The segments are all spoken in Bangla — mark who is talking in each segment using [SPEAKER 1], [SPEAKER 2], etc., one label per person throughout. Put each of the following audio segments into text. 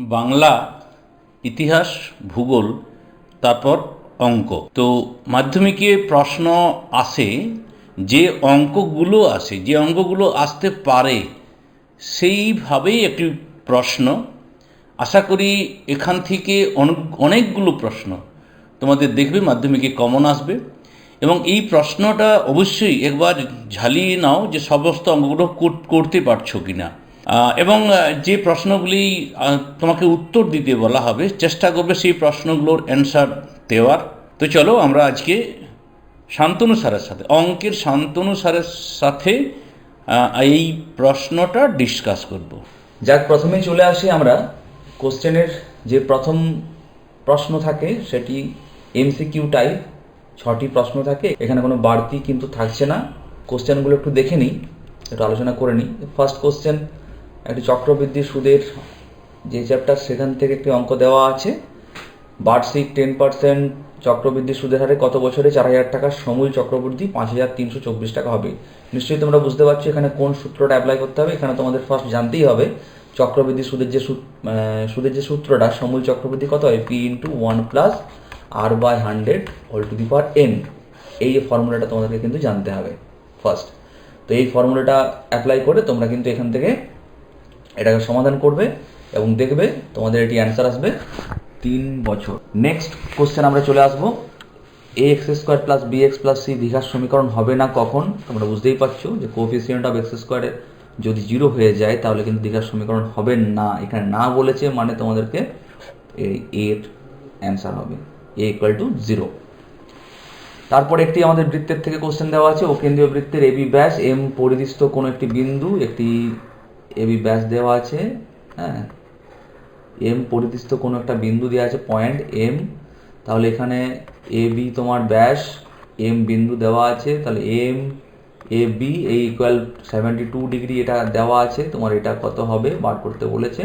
[SPEAKER 1] বাংলা, ইতিহাস, ভূগোল, তারপর অঙ্ক। তো মাধ্যমিকে প্রশ্ন আসে, যে অঙ্কগুলো আসে, যে অঙ্কগুলো আসতে পারে, সেইভাবেই একটি প্রশ্ন। আশা করি এখান থেকে অনেক, অনেকগুলো প্রশ্ন তোমাদের দেখবে, মাধ্যমিকে কমন আসবে। এবং এই প্রশ্নটা অবশ্যই একবার ঝালিয়ে নাও যে সমস্ত অঙ্কগুলো কর- করতে পারছ কি না এবং যে প্রশ্নগুলি তোমাকে উত্তর দিতে বলা হবে, চেষ্টা করবে সেই প্রশ্নগুলোর অ্যান্সার দেওয়ার। তো চলো আমরা আজকে শান্তনু স্যারের সাথে, অঙ্কের শান্তনু স্যারের সাথে এই প্রশ্নটা ডিসকাস করব।
[SPEAKER 2] যাক, প্রথমে চলে আসি আমরা কোশ্চেনের যে প্রথম প্রশ্ন থাকে, সেটি এমসিকিউ টাইপ ছটি প্রশ্ন থাকে। এখানে কোনো বাড়তি কিন্তু থাকছে না। কোশ্চেনগুলো একটু দেখে নিই, একটু আলোচনা করে নিই। ফার্স্ট কোশ্চেন একটি চক্রবৃদ্ধি সুদের যে চ্যাপ্টার সেখান থেকে একটি অঙ্ক দেওয়া আছে। বার্ষিক টেন পার্সেন্ট চক্রবৃদ্ধি সুদের হারে কত বছরে চার হাজার টাকার সমূল চক্রবৃদ্ধি? পাঁচ হাজার তিনশো চব্বিশ টাকা হবে। নিশ্চয়ই তোমরা বুঝতে পারছ এখানে কোন সূত্রটা অ্যাপ্লাই করতে হবে। এখানে তোমাদের ফার্স্ট জানতেই হবে চক্রবৃদ্ধি সুদের যে সুদের যে সূত্রটা, সমূল চক্রবৃদ্ধি কত হয়? P into one plus R by hundred whole to the power N এই ফর্মুলাটা তোমাদেরকে কিন্তু জানতে হবে। ফার্স্ট তো এই ফর্মুলাটা অ্যাপ্লাই করে তোমরা কিন্তু এখান থেকে এটাকে সমাধান করবে এবং দেখবে তোমাদের এটি অ্যান্সার আসবে তিন বছর। নেক্সট কোশ্চেন আমরা চলে আসব। A X square plus B X plus C দীঘার সমীকরণ হবে না কখন? তোমরা বুঝতেই পারছ যে কোফিসিয়েন্ট অফ এক্স স্কোয়ারে যদি জিরো হয়ে যায়, তাহলে কিন্তু দীঘার সমীকরণ হবে না। এখানে না বলেছে মানে তোমাদেরকে এই এর অ্যান্সার হবে। এ ইকুয়াল টু জিরো তারপর একটি আমাদের বৃত্তের থেকে কোশ্চেন দেওয়া আছে। ও কেন্দ্রীয় বৃত্তের এবি ব্যাস এম পরিদিষ্ট কোনো একটি বিন্দু, একটি এবি ব্যাস দেওয়া আছে হ্যাঁ? এম পরিদিষ্ট কোনো একটা বিন্দু দেওয়া আছে পয়েন্ট এম তাহলে এখানে এ বি তোমার ব্যাস এম বিন্দু দেওয়া আছে, তাহলে এম এ বি এই ইকুয়াল সেভেন্টি টু ডিগ্রি এটা দেওয়া আছে, তোমার এটা কত হবে? বার করতে বলেছে।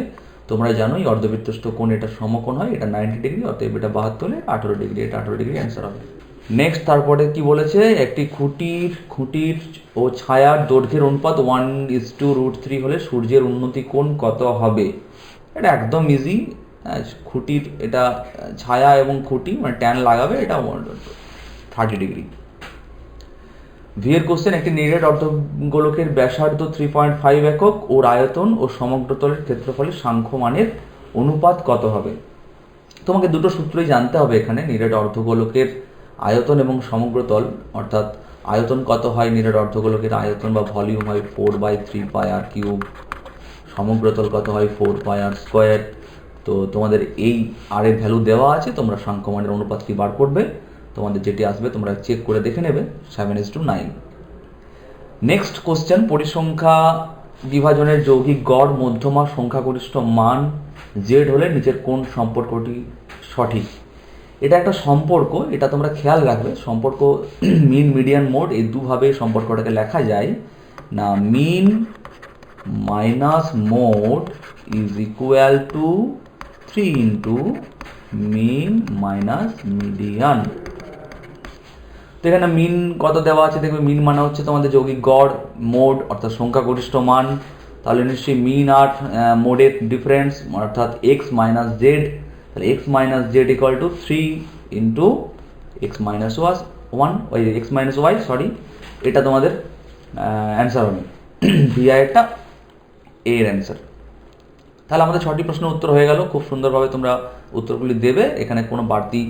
[SPEAKER 2] তোমরা জানোই অর্ধবৃত্তস্থ কোণ এটা সমকোণ হয়, এটা নাইনটি ডিগ্রি অতএব এটা বাহাত্তর, আঠেরো ডিগ্রি এটা আঠেরো ডিগ্রি অ্যান্সার হবে। নেক্সট তারপরে কি বলেছে? একটি খুঁটির খুঁটির ও ছায়ার দৈর্ঘ্যের অনুপাত one is to root three হলে সূর্যের উন্নতি কোণ কত হবে? এটা একদম ইজি খুঁটির এটা, ছায়া এবং খুঁটি মানে ট্যান লাগাবে, এটা থার্টি ডিগ্রি ভিয়ের কোশ্চেন একটি নিরেট অর্ধগোলকের ব্যাসার্ধ থ্রি পয়েন্ট ফাইভ একক ওর আয়তন ও সমগ্রতলের ক্ষেত্রফলের সাংখ্য মানের অনুপাত কত হবে? তোমাকে দুটো সূত্রই জানতে হবে এখানে, নিরেট অর্ধগোলকের আয়তন এবং সমগ্র তল, অর্থাৎ আয়তন কত হয় নিরেট অর্ধগোলকের আয়তন বা ভলিউম হয় four by three pi R cube. সমগ্রতল কত হয় ফোর পাই আর স্কোয়ার। তো তোমাদের এই আর এর ভ্যালু দেওয়া আছে, তোমরা সাংখ্যমানের অনুপাতটি বার করবে। তোমাদের যেটি আসবে, তোমরা চেক করে দেখে নেবে seven is to nine next question পরিসংখ্যা বিভাজনের যৌগিক গড়, মধ্যমা, সংখ্যাগরিষ্ঠ মান জেড হলে নিচের কোন সম্পর্কটি সঠিক? এটা একটা সম্পর্ক, এটা তোমরা খেয়াল রাখবে। সম্পর্ক মিন মিডিয়ান মোড এই দুভাবে সম্পর্কটাকে লেখা যায়। না mean minus mode is equal to three into mean minus median তো এখানে মিন কত দেওয়া আছে? দেখবে মিন মানে হচ্ছে তোমাদের যৌগিক গড় মোড অর্থাৎ সংখ্যাগরিষ্ঠ মান। তাহলে নিশ্চয়ই মিন আর মোডের ডিফারেন্স অর্থাৎ এক্স মাইনাস জেড তাহলে X minus Z equal to three into X minus was one ওই এক্স মাইনাস ওয়াই সরি এটা তোমাদের অ্যান্সার হবে। ভিআইয়েরটা এ এর অ্যান্সার তাহলে আমাদের ছটি প্রশ্নের উত্তর হয়ে গেল। খুব সুন্দরভাবে তোমরা উত্তরগুলি দেবে। এখানে কোনো বাড়তি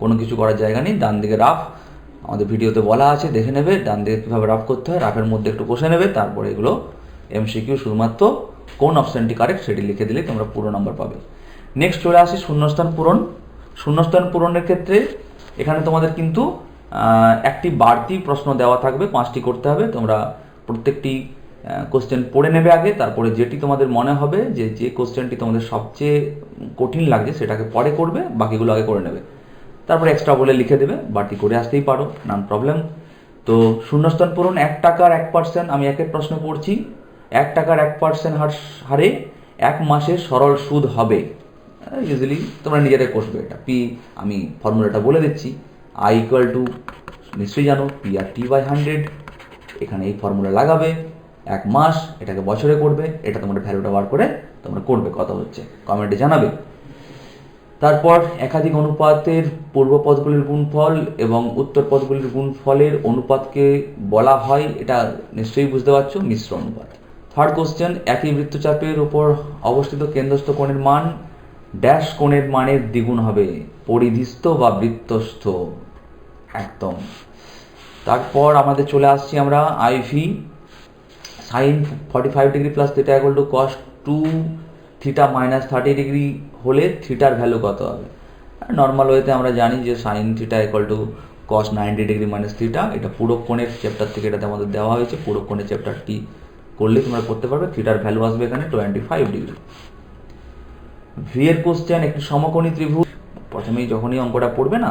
[SPEAKER 2] কোনো কিছু করার জায়গা নেই। ডান দিকে রাফ, আমাদের ভিডিওতে বলা আছে, দেখে নেবে। ডান দিকে কীভাবে রাফ করতে হয়, রাফের মধ্যে একটু কষে নেবে। তারপরে এগুলো এমসিকিউ শুধুমাত্র কোন অপশানটি কারেক্ট সেটি লিখে দিলে তোমরা পুরো নাম্বার পাবে। নেক্সট চলে আসি শূন্যস্থান পূরণ। শূন্যস্থান পূরণের ক্ষেত্রে এখানে তোমাদের কিন্তু একটি বাড়তি প্রশ্ন দেওয়া থাকবে, পাঁচটি করতে হবে। তোমরা প্রত্যেকটি কোশ্চেন পড়ে নেবে আগে, তারপরে যেটি তোমাদের মনে হবে, যে যে কোশ্চেনটি তোমাদের সবচেয়ে কঠিন লাগছে, সেটাকে পরে করবে, বাকিগুলো আগে করে নেবে। তারপরে এক্সট্রা বলে লিখে দেবে, বাড়তি করে আসতেই পারো নান প্রবলেম তো শূন্যস্থান পূরণ, এক টাকার এক পার্সেন্ট আমি একের প্রশ্ন পড়ছি এক টাকার এক পার্সেন্ট হার হারে এক মাসে সরল সুদ হবে। ইউজুয়ালি তোমরা নিজেরাই কষবে এটা। পি আমি ফর্মুলাটা বলে দিচ্ছি। আই ইকুয়াল টু নিশ্চয়ই জানো P R T by hundred এখানে এই ফর্মুলা লাগাবে, এক মাস এটাকে বছরে করবে, এটা তোমরা ভ্যালুটা বার করে তোমরা করবে কত হচ্ছে। কমেন্টে জানাবে। তারপর একাধিক অনুপাতের পূর্ব পদগুলির গুণফল এবং উত্তর পদগুলির গুণফলের অনুপাতকে বলা হয়, এটা নিশ্চয়ই বুঝতে পারছ, মিশ্র অনুপাত। থার্ড কোশ্চেন একই বৃত্তচাপের উপর অবস্থিত কেন্দ্রস্থ কোণের মান ড্যাশ কোণের মানের দ্বিগুণ হবে, পরিধিস্থ বা বৃত্তস্থ। একদম। তারপর আমাদের চলে আসছি আমরা IV sine forty five degree plus theta equal to cos two theta minus thirty degree হলে থিটার ভ্যালু কত হবে? নর্মাল ওয়েতে আমরা জানি যে sine theta equal to cos ninety degree minus theta এটা পুরো কোণের চ্যাপ্টার থেকে এটাতে আমাদের দেওয়া হয়েছে, পুরো কোণের চ্যাপ্টারটি করলে তোমরা করতে পারবে থিটার ভ্যালু আসবে এখানে টোয়েন্টি ফাইভ ডিগ্রি ভি এর কোশ্চেন একটি সমকোণী ত্রিভুজ। প্রথমেই যখনই অঙ্কটা পড়বে না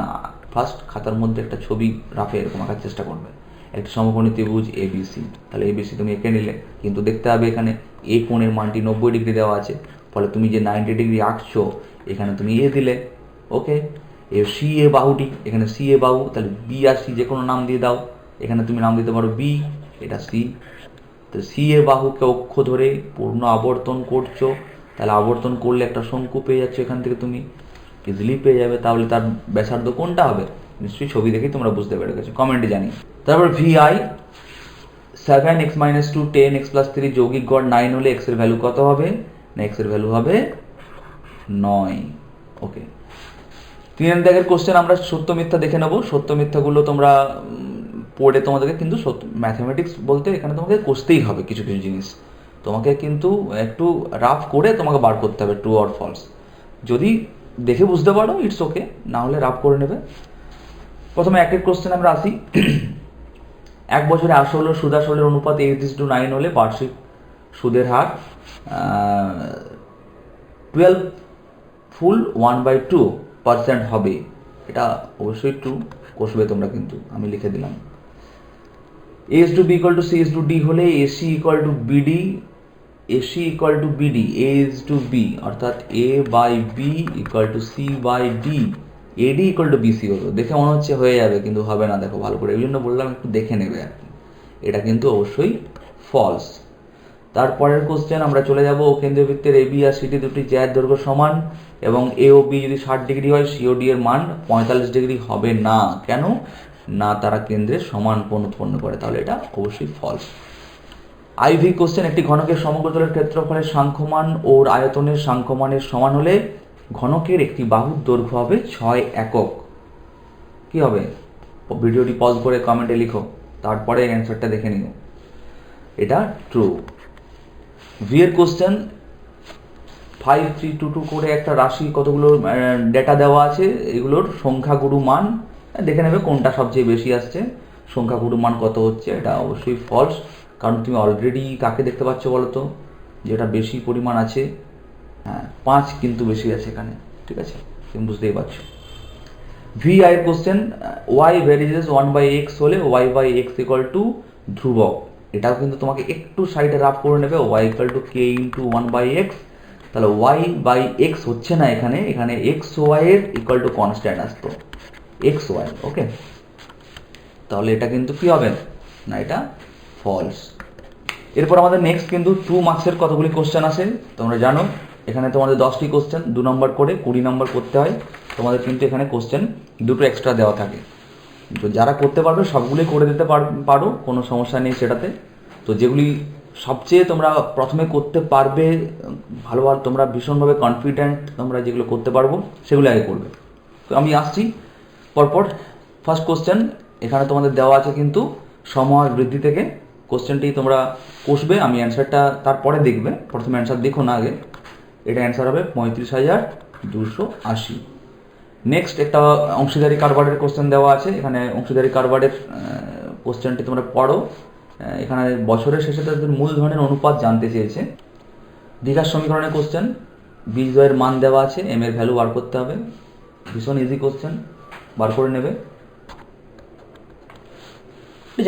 [SPEAKER 2] ফার্স্ট খাতার মধ্যে একটা ছবি রাফে এরকম আঁকার চেষ্টা করবে। একটি সমকোণী ত্রিভুজ এ বি সি তাহলে এ বি সি তুমি এঁকে নিলে, কিন্তু দেখতে হবে এখানে এ কোণের মানটি নব্বই ডিগ্রি দেওয়া আছে, ফলে তুমি যে নাইনটি ডিগ্রি আঁকছো, এখানে তুমি এ দিলে ওকে এ সি এ বাহুটি, এখানে সি এ বাহু, তাহলে বি আর সি যে কোনো নাম দিয়ে দাও। এখানে তুমি নাম দিতে পারো বি এটা সি তো সি এ বাহুকে অক্ষ ধরে পূর্ণ আবর্তন করছ তাহলে আবর্তন করলে একটা শঙ্কু পেয়ে যাচ্ছ এখান থেকে তুমি ইজিলি পেয়ে যাবে, তাহলে তার ব্যাসার্ধ কোনটা হবে? নিশ্চয়ই ছবি দেখেই তোমরা বুঝতে পেরে গেছো কমেন্টে জানি তারপর V I seven X minus two ten X plus three যৌগিক গড় নাইন হলে এক্সের ভ্যালু কত হবে? না এক্সের ভ্যালু হবে নয়। ওকে তিন দাগের কোশ্চেন আমরা সত্য মিথ্যা দেখে নেব। সত্য মিথ্যাগুলো তোমরা পড়ে তোমাদেরকে কিন্তু সত্য ম্যাথামেটিক্স বলতে এখানে তোমাকে কষতেই হবে কিছু কিছু জিনিস। তোমাকে কিন্তু একটু রাফ করে তোমাকে বার করতে হবে ট্রু অর ফলস যদি দেখে বুঝতে পারো ইটস ওকে না হলে রাফ করে নেবে। প্রথমে এক এক কোশ্চেন আমরা আসি। এক বছরে আসল ও সুদ আসলের অনুপাত এইট ইস টু নাইন হলে বার্ষিক সুদের হার twelve full one by two percent হবে। এটা অবশ্যই টু কষবে তোমরা কিন্তু, আমি লিখে দিলাম। Is to B equal to C is to D হলে AC equal to BD AC equal to BD A is to B অর্থাৎ A by B equal to C by D AD equal to BC হলো দেখে মনে হচ্ছে হয়ে যাবে, কিন্তু হবে না, দেখো ভালো করে। এই জন্য বললাম একটু দেখে নেবে আর কি। এটা কিন্তু অবশ্যই ফলস তারপরের কোশ্চেন আমরা চলে যাব কেন্দ্রীয় বৃত্তের বি আর সিটি দুটি জ্যায়ের দৈর্ঘ্য সমান এবং এ ও বি যদি ষাট ডিগ্রি হয় সিওডি এর মান পঁয়তাল্লিশ ডিগ্রি হবে না। কেন? না তারা কেন্দ্রে সমান কোণ উৎপন্ন করে। তাহলে এটা অবশ্যই ফলস আইভি কোশ্চেন একটি ঘনকের সমগ্র সমগ্রতলের ক্ষেত্রফলের সাংখ্যমান ওর আয়তনের সাংখ্যমানের সমান হলে ঘনকের একটি বাহুর দৈর্ঘ্য হবে ছয় একক। কি হবে? ভিডিওটি পজ করে কমেন্টে লিখো, তারপরে অ্যান্সারটা দেখে নিও। এটা ট্রু ভি এর question five three two two করে একটা রাশি কতগুলো ডেটা দেওয়া আছে, এগুলোর সংখ্যাগুরু মান, দেখে নেবে কোনটা সবচেয়ে বেশি আসছে, সংখ্যাগুরু মান কত হচ্ছে, এটা অবশ্যই ফলস কারণ তুমি অলরেডি কাকে দেখতে পাচ্ছ বলো তো যেটা বেশি পরিমাণ আছে। হ্যাঁ পাঁচ কিন্তু বেশি আছে এখানে, ঠিক আছে? তুমি বুঝতেই পারছ। V I question Y varies one by X হলে Y by X equal to ধ্রুবক। এটাও কিন্তু তোমাকে একটু সাইডে রাফ করে নেবে। Y equal to K into one by X তাহলে ওয়াই বাই এক্স হচ্ছে না এখানে এখানে এক্স ওয়াই এর ইকুয়াল টু কনস্ট্যান্ট আসতো। এক্স ওয়াই ওকে তাহলে এটা কিন্তু কি হবে? না, এটা ফলস এরপর আমাদের নেক্সট কিন্তু টু মার্কসের কতগুলি কোশ্চেন আছে, তোমরা জানো। এখানে তোমাদের দশটি কোশ্চেন দু নম্বর করে কুড়ি নম্বর করতে হয়। তোমাদের কিন্তু এখানে কোশ্চেন দুটো এক্সট্রা দেওয়া থাকে। তো যারা করতে পারবে সবগুলোই করে দিতে পার- কোনো সমস্যা নেই সেটাতে। তো যেগুলি সবচেয়ে তোমরা প্রথমে করতে পারবে, ভালো আর তোমরা ভীষণভাবে কনফিডেন্ট তোমরা যেগুলো করতে পারব, সেগুলো আগে করবে। তো আমি আসছি। পরপর ফার্স্ট কোশ্চেন এখানে তোমাদের দেওয়া আছে কিন্তু সময় বৃদ্ধি থেকে। কোশ্চেনটি তোমরা কষবে, আমি অ্যান্সারটা তারপরে দেখবে। প্রথমে অ্যান্সার দেখো না আগে। এটা অ্যান্সার হবে পঁয়ত্রিশ হাজার দুশো আশি। নেক্সট একটা অংশীদারি কারবারের কোশ্চেন দেওয়া আছে। এখানে অংশীদারি কারবারের কোশ্চেনটি তোমরা পড়ো। এখানে বছরের শেষে তাদের মূলধনের অনুপাত জানতে চেয়েছে। দীঘার সমীকরণের কোশ্চেন বীজদ্বয়ের মান দেওয়া আছে এম এর ভ্যালু বার করতে হবে। ভীষণ ইজি কোশ্চেন বার করে নেবে।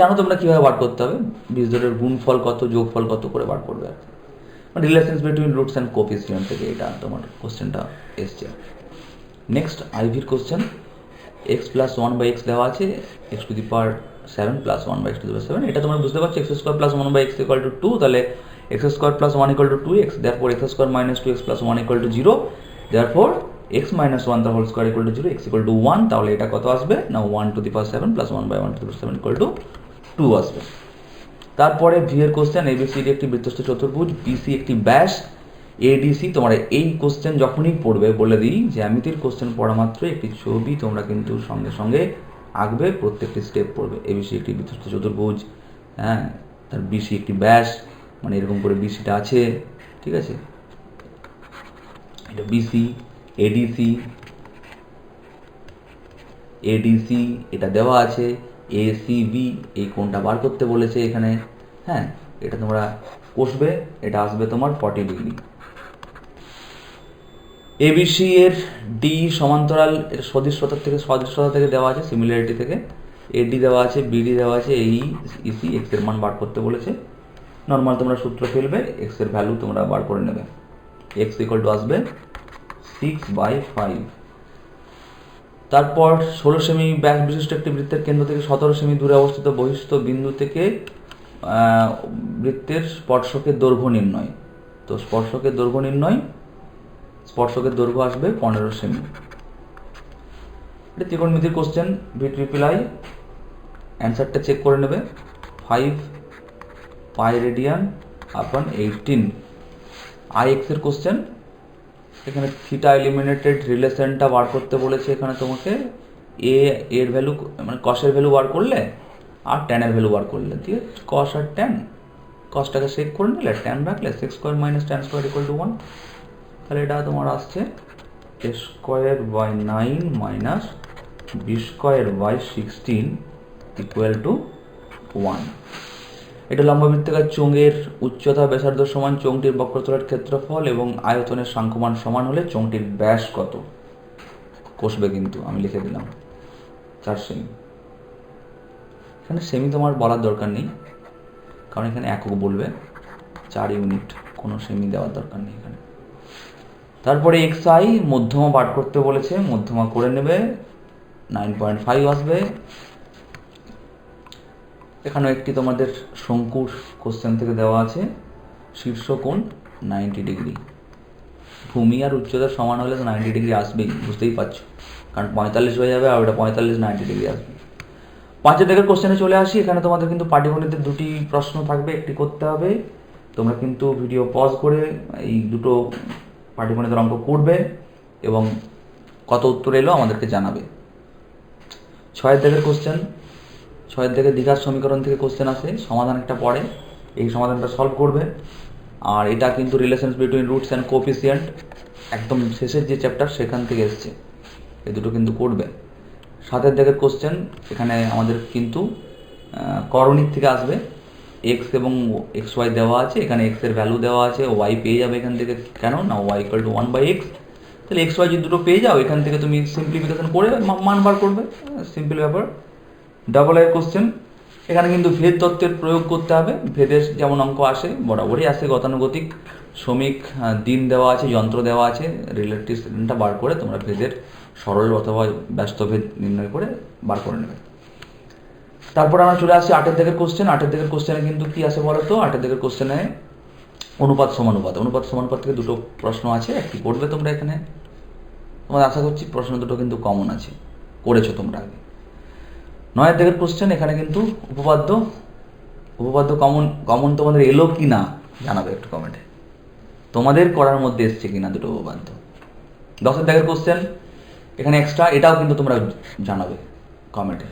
[SPEAKER 2] জানো তোমরা কীভাবে বার করতে হবে? বীজদ্বয়ের গুণফল কত, যোগফল কত করে বার করবে? আর কি মানে relations between roots and coefficient থেকে এটা তোমার কোশ্চেনটা এসছে। Next আইভির question X plus one by X দেওয়া আছে X to the power seven plus one by X to the power seven এটা তোমরা বুঝতে পারছ X square plus one by X equal to two তাহলে X square plus one equal to two X therefore X square minus two X plus one equal to zero therefore X minus one তার whole square equal to zero X equal to one তাহলে এটা কত আসবে? না one to the power seven plus one by one to the power seven equal to two আসবে। তারপরে ভি এর কোশ্চেন এবিসিডি একটি বৃত্তস্থ চতুর্ভুজ বিসি একটি ব্যাস এডিসি তোমরা এই কোশ্চেন যখনই পড়বে, বলে দিই যে জ্যামিতির কোশ্চেন পড়া মাত্র একটি ছবি তোমরা কিন্তু সঙ্গে সঙ্গে আঁকবে, প্রত্যেকটি স্টেপ পড়বে। এবিসি একটি বৃত্তস্থ চতুর্ভুজ হ্যাঁ তার বিসি একটি ব্যাস মানে এরকম করে বিসিটা আছে, ঠিক আছে? এটা বিসি এডিসি এডিসি এটা দেওয়া আছে। এসিবি এই কোনটা বার করতে বলেছে এখানে হ্যাঁ এটা তোমরা কষবে, এটা আসবে তোমার ফর্টি ডিগ্রি এবিসি এর ডি সমান্তরাল এটা সদৃশ্যতা থেকে সদৃশ্যতা থেকে দেওয়া আছে সিমিলারিটি থেকে। এডি দেওয়া আছে বিডি দেওয়া আছে এই ইসি এক্সের মান বার করতে বলেছে। নর্মাল তোমরা সূত্র ফেলবে এক্সের ভ্যালু তোমরা বার করে নেবে। এক্স ইকুয়াল টু আসবে সিক্স বাই ফাইভ তারপর ষোলো সেমি ব্যাস বিশিষ্ট একটি বৃত্তের কেন্দ্র থেকে সতেরো সেমি দূরে অবস্থিত বহিস্থ বিন্দু থেকে বৃত্তের স্পর্শকের দৈর্ঘ্য নির্ণয়। তো স্পর্শকের দৈর্ঘ্য নির্ণয়, স্পর্শকের দৈর্ঘ্য আসবে পনেরো সেমি। এটা ত্রিকোণমিতির কোশ্চেন ভি ট্রিপল আই অ্যান্সারটা চেক করে নেবে। Five pi radian upon eighteen I এক্সের কোশ্চেন এখানে থিটা এলিমিনেটেড রিলেশনটা বার করতে বলেছে এখানে তোমাকে। এ এর ভ্যালু মানে কসের ভ্যালু বার করলে আর ট্যানের ভ্যালু বার করলে। আছে কস আর ট্যান কসটাকে চেক করে নিলে ট্যান রাখলে sec square minus tan square equal to one তাহলে এটা তোমার আসছে A square by nine minus B square by sixteen equal to one এটা লম্ববৃত্তাকার চোঙের উচ্চতা ব্যাসার্ধ সমান চোঙটির বক্রতলের ক্ষেত্রফল এবং আয়তনের সাংখ্যমান সমান হলে চোঙটির ব্যাস কত? কষবে কিন্তু, আমি লিখে দিলাম। চার সেমি। এখানে সেমি তোমার বলার দরকার নেই, কারণ এখানে একক বলবে। চার ইউনিট, কোনো সেমি দেওয়ার দরকার নেই এখানে। তারপরে এক্স আই, মধ্যমা বার করতে বলেছে, মধ্যমা করে নেবে, নাইন পয়েন্ট ফাইভ আসবে। এখানেও একটি তোমাদের শঙ্কুর কোশ্চেন থেকে দেওয়া আছে। শীর্ষ কোণ নাইনটি ডিগ্রি ভূমি আর উচ্চতা সমান হলে তো নাইনটি ডিগ্রি আসবেই, বুঝতেই পারছ। কারণ পঁয়তাল্লিশ হয়ে যাবে আর ওটা পঁয়তাল্লিশ নাইনটি ডিগ্রি আসবে। পাঁচের দিকের কোশ্চেনে চলে আসি, এখানে তোমাদের কিন্তু পাটিগণিতের দুটি প্রশ্ন থাকবে, একটি করতে হবে। তোমরা কিন্তু ভিডিও পজ করে এই দুটো পাটিগণিতের অঙ্ক করবে এবং কত উত্তর এলো আমাদেরকে জানাবে। ছয়ের দিকের কোশ্চেন ছয়ের থেকে দীঘার সমীকরণ থেকে কোশ্চেন আসে, সমাধান একটা পড়ে এই সমাধানটা সলভ করবে। আর এটা কিন্তু relations between roots and coefficient একদম শেষের যে চ্যাপ্টার সেখান থেকে এসছে। এই দুটো কিন্তু করবে। সাতের দিকের কোশ্চেন এখানে আমাদের কিন্তু করণিক থেকে আসবে। এক্স এবং এক্স ওয়াই দেওয়া আছে, এখানে এক্সের ভ্যালু দেওয়া আছে ওয়াই পেয়ে যাবে এখান থেকে। কেন? না Y equal to one by X তাহলে এক্স ওয়াই যদি দুটো পেয়ে যাও, এখান থেকে তুমি সিম্পলিফিকেশন করে মান বার করবে। সিম্পল ব্যাপার। ডাবল আই কোশ্চেন এখানে কিন্তু ভেদ তত্ত্বের প্রয়োগ করতে হবে। ভেদের যেমন অঙ্ক আসে, বরাবরই আসে। গতানুগতিক, শ্রমিক দিন দেওয়া আছে, যন্ত্র দেওয়া আছে রিলেটিভটা বার করে তোমরা ভেদের সরল অথবা ব্যস্ত ভেদ নির্ণয় করে বার করে নেবে। তারপর আমরা চলে আসছি আটের দিকের কোশ্চেন আটের দিকের কোশ্চেনে কিন্তু কি আছে বলো তো? আটের দিকের কোশ্চেনে অনুপাত সমানুপাত অনুপাত। সমানুপাত থেকে দুটো প্রশ্ন আছে। একটি করবে তোমরা এখানে। তোমাদের আশা করছি প্রশ্ন দুটো কিন্তু কমন আছে। করেছ তোমরা আগে। নয়ের দিকের কোশ্চেন এখানে কিন্তু উপপাদ্য উপপাদ্য কমন কমন তোমাদের এলো কি না জানাবে একটু কমেন্টে তোমাদের করার মধ্যে এসছে কি না দুটো উপপাদ্য। দশের দিকের কোশ্চেন এখানে এক্সট্রা এটাও কিন্তু তোমরা জানাবে কমেন্টে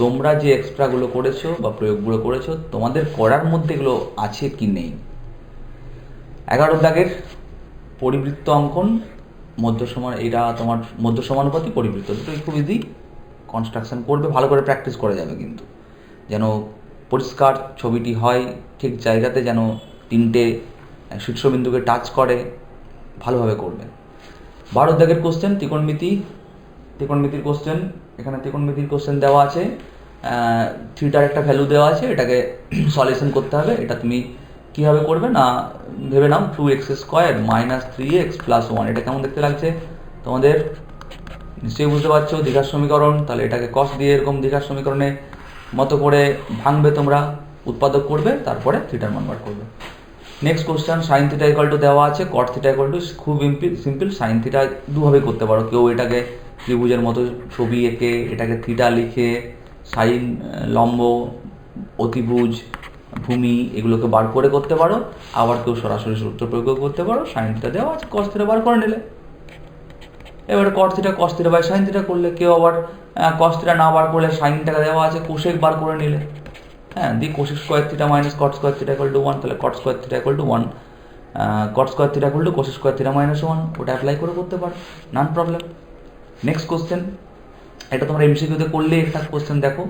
[SPEAKER 2] তোমরা যে এক্সট্রাগুলো করেছ বা প্রয়োগগুলো করেছ, তোমাদের করার মধ্যে এগুলো আছে কি নেই? এগারো দাগের পরিবৃত্ত অঙ্কন মধ্য সমান এটা তোমার মধ্য সমানুপাতি পরিবৃত্ত, দুটোই খুব ইজি কনস্ট্রাকশন করবে, ভালো করে প্র্যাকটিস করে যাবে কিন্তু। যেন পরিষ্কার ছবিটি হয়, ঠিক জায়গাতে যেন তিনটে শীর্ষবিন্দুকে টাচ করে, ভালোভাবে করবে। বারো দাগের কোশ্চেন ত্রিকোণমিতি, ত্রিকোণমিতির কোশ্চেন এখানে ত্রিকোণমিতির কোশ্চেন দেওয়া আছে। থ্রিটার একটা ভ্যালু দেওয়া আছে, এটাকে সলিউশন করতে হবে। এটা তুমি কীভাবে করবে না, ভেবে নাও two X square minus three X plus one এটা কেমন দেখতে লাগছে তোমাদের? নিশ্চয়ই বুঝতে পারছ, দীঘার সমীকরণ, তাহলে এটাকে কস দিয়ে এরকম দীঘার সমীকরণে মতো করে ভাঙবে তোমরা, উৎপাদক করবে, তারপরে থিটার মান বার করবে। Next question sine theta equal to দেওয়া আছে কট থিটা ইকাল টু খুব সিম্পল সাইন থিটা দুভাবে করতে পারো। কেউ এটাকে ত্রিভুজের মতো ছবি এঁকে, এটাকে থিটা লিখে সাইন লম্ব, অতিভুজ, ভূমি, এগুলোকে বার করে করতে পারো। আবার কেউ সরাসরি সূত্র প্রয়োগ করতে পারো সাইন থিটা দেওয়া আছে কস থিটা বার করে নিলে। এবারে cot theta cos theta by sine theta করলে কেউ আবার কস থিটা না বার করলে সাইনটাকে দেওয়া আছে কোশেক বার করে নিলে। হ্যাঁ the cosec square theta minus cot square theta equal to one তাহলে cot square theta equal to one cot square theta equal to cosec square theta minus one ওটা অ্যাপ্লাই করে করতে পারো নান প্রবলেম নেক্সট কোশ্চেন এটা তোমরা এমসিকিউতে করলে একটা কোশ্চেন দেখো,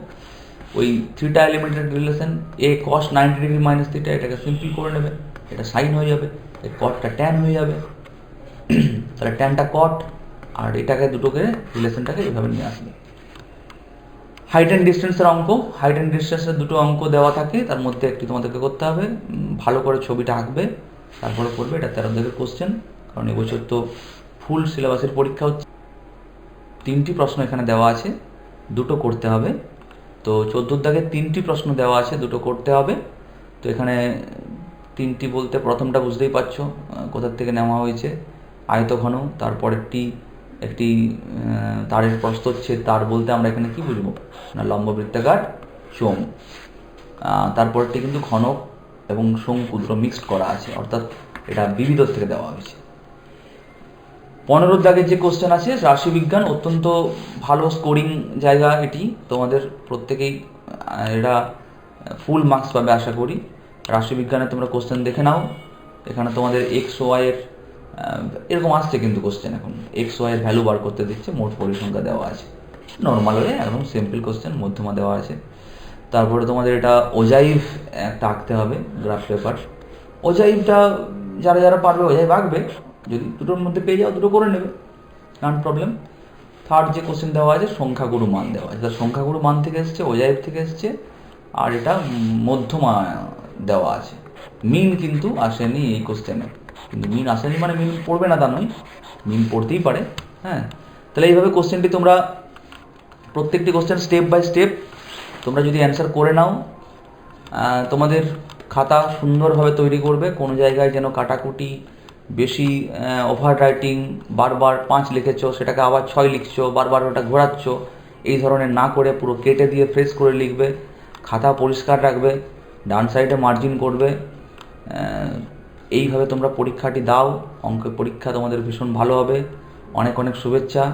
[SPEAKER 2] ওই থ্রিটা এলিমেন্টের রিলেশন এ কস নাইনটি ডিগ্রি মাইনাস থ্রিটা এটাকে সিম্পল করে নেবে, এটা সাইন হয়ে যাবে, এই কটটা ট্যান হয়ে যাবে। তাহলে ট্যানটা কট আর এটাকে দুটোকে রিলেশনটাকে এভাবে নিয়ে আসবে। হাইট অ্যান্ড ডিস্টেন্সের অঙ্ক হাইট অ্যান্ড ডিস্টেন্সের দুটো অঙ্ক দেওয়া থাকে, তার মধ্যে একটি তোমাদেরকে করতে হবে। ভালো করে ছবিটা আঁকবে, তারপরে করবে, এটা তেরো দিকের কোশ্চেন কারণ এবছর তো ফুল সিলেবাসের পরীক্ষা হচ্ছে। তিনটি প্রশ্ন এখানে দেওয়া আছে, দুটো করতে হবে। তো চোদ্দোর দাগে তিনটি প্রশ্ন দেওয়া আছে, দুটো করতে হবে। তো এখানে তিনটি বলতে প্রথমটা বুঝতেই পারছ কোথার থেকে নেওয়া হয়েছে, আয়তঘন তারপরেরটি একটি তারের প্রস্তচ্ছেদ তার বলতে আমরা এখানে কি বুঝব? না লম্ব বৃত্তাকার আহ, তারপরটি কিন্তু ঘনক এবং শঙ্কু দুটো মিক্সড করা আছে অর্থাৎ এটা বিবিধর থেকে দেওয়া হয়েছে। পনেরোর দাগের যে কোশ্চেন আছে রাশিবিজ্ঞান অত্যন্ত ভালো স্কোরিং জায়গা এটি। তোমাদের প্রত্যেকেই এরা ফুল মার্কস পাবে আশা করি। রাশিবিজ্ঞানে তোমরা কোশ্চেন দেখে নাও। এখানে তোমাদের এক্স ওয়াইয়ের এরকম আসছে কিন্তু কোশ্চেন এখন। এক্স ওয়াইয়ের ভ্যালু বার করতে দিচ্ছে মোট পরিসংখ্যা দেওয়া আছে। নর্মাল হয়ে একদম সিম্পল কোশ্চেন মধ্যমা দেওয়া আছে। তারপরে তোমাদের এটা ওজাইভ একটা আঁকতে হবে গ্রাফ পেপার ওজাইভটা যারা যারা পারবে ওজাইভ আঁকবে। যদি দুটোর মধ্যে পেয়ে যাও, দুটো করে নেবে। নান প্রবলেম থার্ড যে কোশ্চেন দেওয়া আছে, সংখ্যাগুরু মান দেওয়া আছে। তার সংখ্যাগুরু মান থেকে এসছে ওজাইভ থেকে এসছে, আর এটা মধ্যমা দেওয়া আছে। মিন কিন্তু আসেনি এই কোশ্চেনে কিন্তু মিন আসেনি মানে মিন পড়বে না তা নয় মিন পড়তেই পারে হ্যাঁ? তাহলে এইভাবে কোশ্চেনটি তোমরা প্রত্যেকটি কোশ্চেন স্টেপ বাই স্টেপ তোমরা যদি অ্যান্সার করে নাও তোমাদের খাতা সুন্দরভাবে তৈরি করবে, কোনো জায়গায় যেন কাটাকুটি বেশি ওভার রাইটিং বারবার পাঁচ লিখেছো, সেটাকে আবার ছয় লিখছো, বারবার ওটা ঘোরাচ্ছ, এই ধরনের না করে পুরো কেটে দিয়ে ফ্রেশ করে লিখবে, খাতা পরিষ্কার রাখবে, ডান সাইডে মার্জিন করবে এইভাবে তোমরা পরীক্ষাটি দাও। অঙ্কের পরীক্ষা তোমাদের ভীষণ ভালো হবে। অনেক অনেক শুভেচ্ছা।